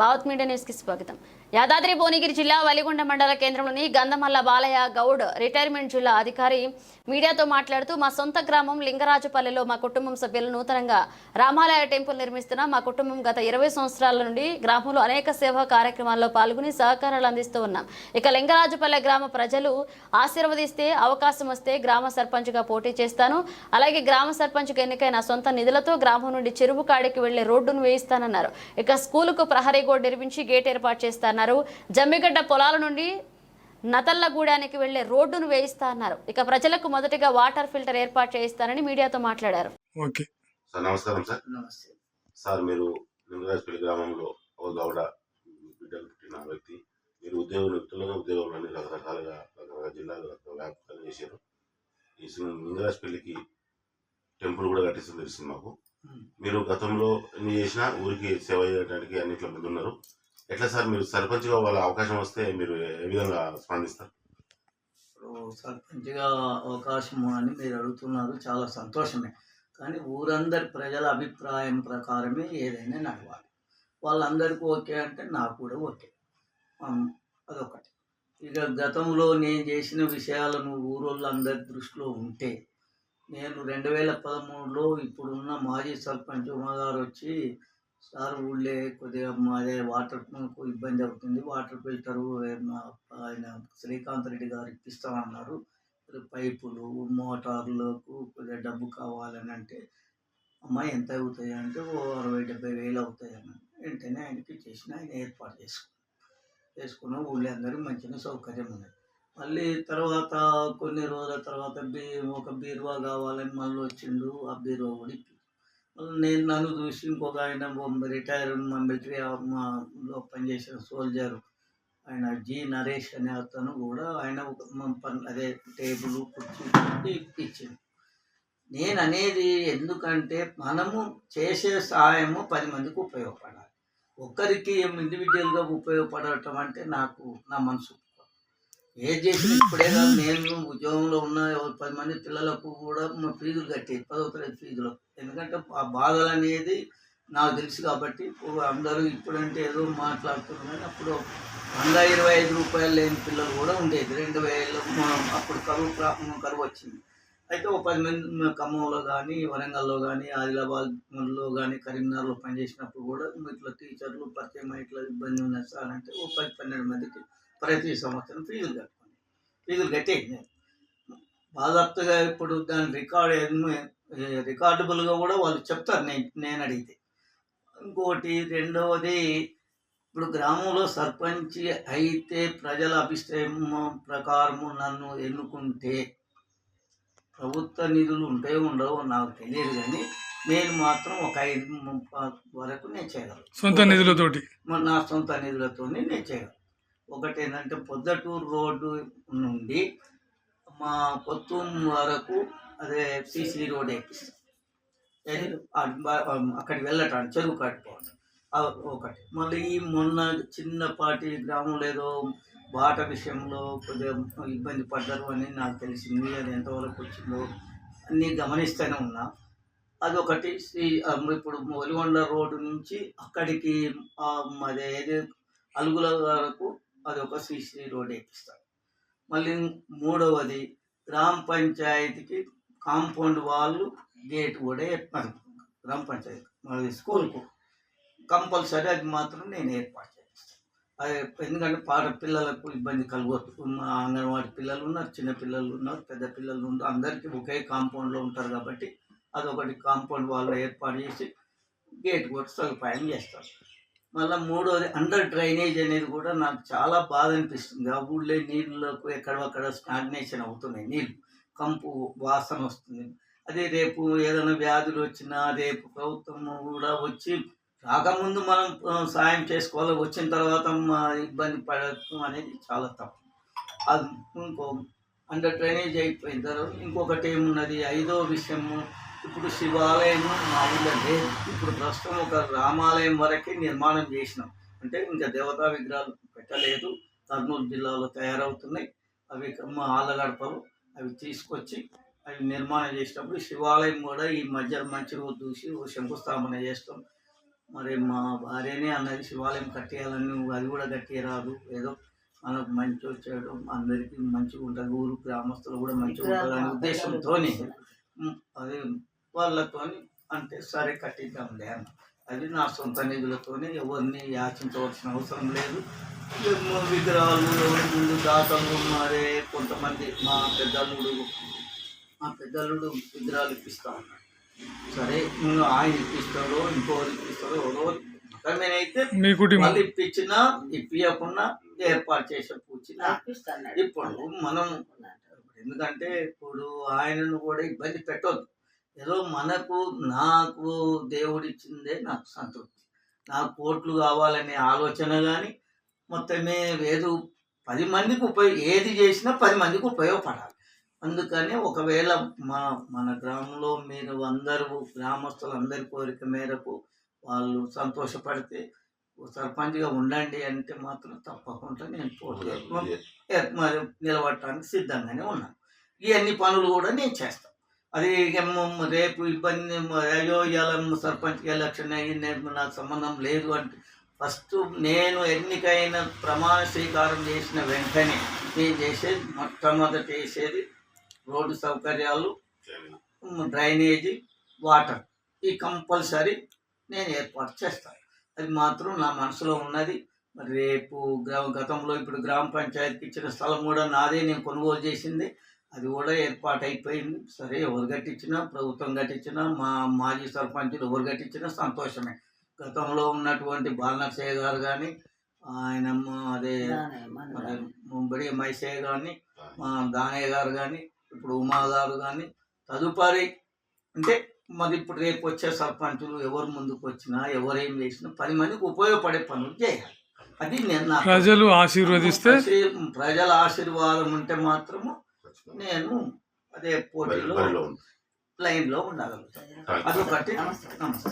Bhavat media న్యూస్కి స్వాగతం. యాదాద్రి భువనగిరి జిల్లా వలిగొండ మండల కేంద్రంలోని గంధమల్ల బాలయ్య గౌడ్ రిటైర్మెంట్ జిల్లా అధికారి మీడియాతో మాట్లాడుతూ మా సొంత గ్రామం లింగరాజుపల్లెలో మా కుటుంబం సభ్యులు నూతనంగా రామాలయ టెంపుల్ నిర్మిస్తున్న మా కుటుంబం గత ఇరవై సంవత్సరాల నుండి గ్రామంలో అనేక సేవా కార్యక్రమాల్లో పాల్గొని సహకారాలు అందిస్తూ ఉన్నాం. ఇక లింగరాజుపల్లె గ్రామ ప్రజలు ఆశీర్వదిస్తే అవకాశం వస్తే గ్రామ సర్పంచ్గా పోటీ చేస్తాను. అలాగే గ్రామ సర్పంచ్కు ఎన్నికైన సొంత నిధులతో గ్రామం నుండి చెరువు కాడికి వెళ్ళే రోడ్డును వేయిస్తానన్నారు. ఇక స్కూలుకు ప్రహరీ గోడ నిర్మించి గేట్ ఏర్పాటు చేస్తానన్నారు జమ్మిగడ్డ పొలాల నుండి నతల్లగూడానికి వెళ్ళే రోడ్డును వేయిస్తా అన్నారు ఇక ప్రజలకు మొదటిగా వాటర్ ఫిల్టర్ ఏర్పాటు చేయిస్తానని మీడియాతో మాట్లాడారు. ఓకే. సార్ నమస్కారం సార్. నమస్తే. సార్ మీరు లింగరాజపల్లి గ్రామంలో ఒక గౌడ బిడ్డలు పుట్టిన వ్యక్తి. మీరు ఉద్యోగ వ్యక్తులుగా ఉద్యోగంలోని రకరకాలుగా రకరకాల జిల్లాలు వ్యాప్తంగా చేశారు. ఈ లింగరాజపల్లికి టెంపుల్ కూడా కట్టిస్తుంది తెలిసింది మాకు. మీరు గతంలో ఎన్ని చేసినా ఊరికి సేవ చేయడానికి అన్నిట్లో ముందు ఉన్నారు ఎట్లా సార్ మీరు సర్పంచ్గా వాళ్ళ అవకాశం వస్తే మీరు ఏ విధంగా స్పందిస్తారు? సర్పంచ్గా అవకాశము అని మీరు అడుగుతున్నారు చాలా సంతోషమే. కానీ ఊరందరి ప్రజల అభిప్రాయం ప్రకారమే ఏదైనా నడవాలి. వాళ్ళందరికీ ఓకే అంటే నాకు కూడా ఓకే. అదొకటి. ఇక గతంలో నేను చేసిన విషయాలను ఊరోళ్ళందరి దృష్టిలో ఉంటే నేను రెండు వేల పదమూడులో ఇప్పుడున్న మాజీ సర్పంచ్ ఉమాగారు వచ్చి సార్ ఊళ్ళే కొద్దిగా మాదే వాటర్ ఇబ్బంది అవుతుంది. వాటర్ ఫిల్టరు ఆయన శ్రీకాంత్ రెడ్డి గారు ఇప్పిస్తామన్నారు పైపులు మోటార్లకు కొద్దిగా డబ్బు కావాలని అంటే అమ్మాయి ఎంత అవుతాయి అంటే ఓ అరవై డెబ్బై వేలు అవుతాయి అని వెంటనే ఆయనకి చేసిన ఆయన ఏర్పాటు చేసుకున్నాం. చేసుకున్న. ఊళ్ళో అందరూ మంచిగా సౌకర్యం ఉన్నది. మళ్ళీ తర్వాత కొన్ని రోజుల తర్వాత బీ ఒక బీరువా కావాలని మళ్ళీ వచ్చిండు ఆ బీరువా కూడా మళ్ళీ నేను నన్ను చూసి ఇంకొక ఆయన రిటైర్ మా మిలిటరీ లో పనిచేసిన సోల్జర్ ఆయన జి నరేష్ అనే అతను కూడా ఆయన ఒక మ- అదే టేబుల్ కుర్చీ పెట్టి ఇచ్చింది నేను అనేది ఎందుకంటే మనము చేసే సహాయము పది మందికి ఉపయోగపడాలి. ఒక్కరికి ఇండివిజువల్గా ఉపయోగపడటం అంటే నాకు నా మనసు. ఏది చేసినా ఇప్పుడే కాదు నేను ఉద్యోగంలో ఉన్న పది మంది పిల్లలకు కూడా మా ఫీజులు కట్టేది పదో తరగతి ఫీజులు. ఎందుకంటే ఆ బాధలు అనేది నాకు తెలుసు కాబట్టి అందరూ ఇప్పుడంటే ఏదో మాట్లాడుతున్నారు. అప్పుడు వంద ఇరవై ఐదు రూపాయలు లేని పిల్లలు కూడా ఉండేది. రెండు వేలు అప్పుడు కరువు ప్రా- కరువు వచ్చింది. అయితే ఒక పది మంది ఖమ్మంలో కానీ వరంగల్లో కానీ ఆదిలాబాద్లో కానీ కరీంనగర్లో పనిచేసినప్పుడు కూడా ఇట్లా టీచర్లు పరిచయం ఇట్లా ఇబ్బంది ఉన్నది సార్ అంటే ఒక పది పన్నెండు మందికి ప్రతి సంవత్సరం ఫీజులు కట్టుకోండి ఫీజులు కట్టేది నేను. బాధాప్తగా ఇప్పుడు దాని రికార్డ్ రికార్డబుల్గా కూడా వాళ్ళు చెప్తారు నేను నేను అడిగితే. ఇంకోటి రెండవది ఇప్పుడు గ్రామంలో సర్పంచ్ అయితే ప్రజల అభిష్టం ప్రకారము నన్ను ఎన్నుకుంటే ప్రభుత్వ నిధులు ఉంటాయో ఉండవో నాకు తెలియదు కానీ నేను మాత్రం ఒక ఐదు వరకు నేను చేయగలను. సొంత నిధులతోటి? నా సొంత నిధులతో నేను చేయగలను. ఒకటి ఏంటంటే పొద్దటూరు రోడ్డు నుండి మా కొత్తూరు వరకు అదే సీసీ రోడ్ ఎక్కిస్తాం. అక్కడికి వెళ్ళటానికి చెరువు కట్టుకోవడం ఒకటి. మళ్ళీ ఈ మొన్న చిన్నపాటి గ్రామంలో ఏదో బాట విషయంలో కొద్దిగా ఇబ్బంది పడ్డారు అని నాకు తెలిసింది. అది ఎంతవరకు వచ్చిందో అన్నీ గమనిస్తూనే ఉన్నా. అదొకటి. శ్రీ- ఇప్పుడు ఒలిగొండ రోడ్డు నుంచి అక్కడికి అదే ఏది? అలుగుల వరకు అది ఒక శ్రీశ్రీ రోడ్ ఎక్కిస్తారు మళ్ళీ మూడవది గ్రామ పంచాయతీకి కాంపౌండ్ వాళ్ళు గేట్ కూడా ఏర్పాటు గ్రామ పంచాయతీ మరి స్కూల్కు కంపల్సరీ అది మాత్రం నేను ఏర్పాటు చేస్తాను. అది ఎందుకంటే పాట పిల్లలకు ఇబ్బంది కలగొద్దు మా అంగన్వాడి పిల్లలు ఉన్నారు చిన్న పిల్లలు ఉన్నారు పెద్ద పిల్లలు ఉన్నారు అందరికీ ఒకే కాంపౌండ్లో ఉంటారు కాబట్టి అదొకటి కాంపౌండ్ వాళ్ళు ఏర్పాటు చేసి గేట్ కూడా సదుపాయం చేస్తారు. మళ్ళీ మూడోది అండర్ డ్రైనేజ్ అనేది కూడా నాకు చాలా బాధ అనిపిస్తుంది. ఆ ఊళ్ళో నీళ్ళకు ఎక్కడక్కడ స్టాగ్నేషన్ అవుతున్నాయి. నీళ్ళు కంపు వాసన వస్తుంది. అదే రేపు ఏదైనా వ్యాధులు వచ్చినా రేపు ప్రభుత్వం కూడా వచ్చి రాకముందు మనం సాయం చేసుకోవాలి. వచ్చిన తర్వాత మా ఇబ్బంది పడటం అనేది చాలా తప్పు. అది ఇంకో అండర్ డ్రైనేజ్ అయిపోయిన తర్వాత ఇంకొకటి ఏమున్నది? ఐదో విషయము. ఇప్పుడు శివాలయం మా ఊళ్ళో లేదు ఇప్పుడు ప్రస్తుతం ఒక రామాలయం వరకే నిర్మాణం చేసినాం. అంటే ఇంకా దేవతా విగ్రహాలు పెట్టలేదు. కర్నూలు జిల్లాలో తయారవుతున్నాయి. అవి మా ఆళ్ళగడపలు అవి తీసుకొచ్చి అవి నిర్మాణం చేసినప్పుడు శివాలయం కూడా ఈ మధ్య మంచి రోజు చూసి ఓ శంకుస్థాపన చేస్తాం. మరి మా భార్యనే అన్నది శివాలయం కట్టేయాలని అది కూడా కట్టేయరాదు ఏదో మనకు మంచి వచ్చాడు. అందరికీ మంచిగా ఉంటుంది. ఊరు గ్రామస్తులు కూడా మంచిగా ఉంటుంది అనే ఉద్దేశంతో అది వాళ్ళతో అంటే సరే కట్టిద్దాంలే అన్న. అది నా సొంత నిధులతోనే ఎవరిని యాచించవలసిన అవసరం లేదు. విగ్రహాలు ఎవరి ముందు దాతలు మరే కొంతమంది మా పెద్దల్లుడు మా పెద్దల్లుడు విగ్రహాలు ఇప్పిస్తా ఉన్నాడు. సరే నేను ఆయన ఇప్పిస్తాడో ఇంకోరు ఇప్పిస్తాడో ఎవరో నేనైతే మీ కుటుంబం. వాళ్ళు ఇప్పించినా ఇప్పియకుండా ఏర్పాటు చేసే పూచిన ఇప్పుడు మనం ఎందుకంటే ఇప్పుడు ఆయనను కూడా ఇబ్బంది పెట్టొద్దు. ఏదో మనకు నాకు దేవుడు ఇచ్చిందే నాకు సంతృప్తి. నాకు కోట్లు కావాలనే ఆలోచన కానీ మొత్తమే ఏదో పది మందికి ఉపయోగ ఏది చేసినా పది మందికి ఉపయోగపడాలి. అందుకని ఒకవేళ మా మన గ్రామంలో మీరు అందరూ గ్రామస్తులందరి కోరిక మేరకు వాళ్ళు సంతోషపడితే సర్పంచ్గా ఉండండి అంటే మాత్రం తప్పకుండా నేను పోటీ నిలబడటానికి సిద్ధంగానే ఉన్నాను. ఈ అన్ని పనులు కూడా నేను చేస్తాను. అది ఏమో రేపు ఇబ్బంది అయ్యో ఇవాళ సర్పంచ్ ఎలక్షన్ అయ్యి నేను నాకు సంబంధం లేదు అంటే ఫస్ట్ నేను ఎన్నికైన ప్రమాణ స్వీకారం చేసిన వెంటనే నేను చేసేది మొట్టమొదటి చేసేది రోడ్డు సౌకర్యాలు డ్రైనేజీ వాటర్. ఈ కంపల్సరీ నేను ఏర్పాటు చేస్తాను అది మాత్రం నా మనసులో ఉన్నది. మరి రేపు గ్రామ గతంలో ఇప్పుడు గ్రామ పంచాయతీకి ఇచ్చిన స్థలం కూడా నాదే నేను కొనుగోలు చేసింది. అది కూడా ఏర్పాటు అయిపోయింది సరే ఎవరు కట్టించినా ప్రభుత్వం కట్టించినా మా మాజీ సర్పంచులు ఎవరు కట్టించినా సంతోషమే. గతంలో ఉన్నటువంటి బాలనర్సయ్య గారు కానీ ఆయన అదే ముంబడి మైసయ్య కానీ మా దానయ్య గారు కానీ ఇప్పుడు ఉమా గారు కానీ తదుపరి అంటే మరి ఇప్పుడు రేపు వచ్చే సర్పంచులు ఎవరు ముందుకు వచ్చినా ఎవరేం చేసినా పది మందికి ఉపయోగపడే పనులు చేయాలి. అది నేను నా ప్రజలు ఆశీర్వదిస్తే ప్రజల ఆశీర్వాదం ఉంటే మాత్రము నేను అదే పోటీలో లైన్లో ఉండగలుగుతాను. అదొకటి. నమస్తే.